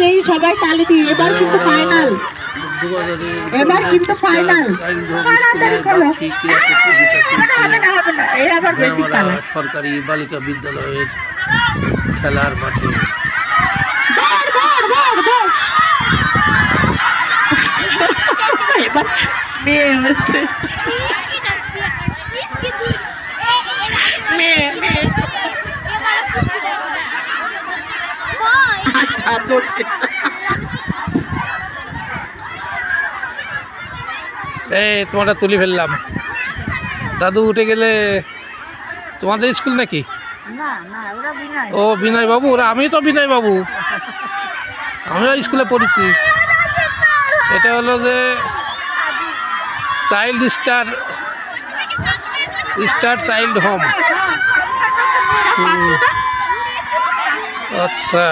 নেই সবাই তালি দিই এবার কিন্তু ফাইনাল এবার কিন্তু খেলা সরকারি বালিকা বিদ্যালয়ের খেলার মাঠে মেয়ে এই তোমারটা তুলে ফেললাম। দাদু উঠে গেলে তোমাদের স্কুল নাকি? ও বিনয় বাবু ওরা আমি তো বিনয় বাবু। আমিও স্কুলে পড়েছি। এটা হলো যে child star star child home. আচ্ছা।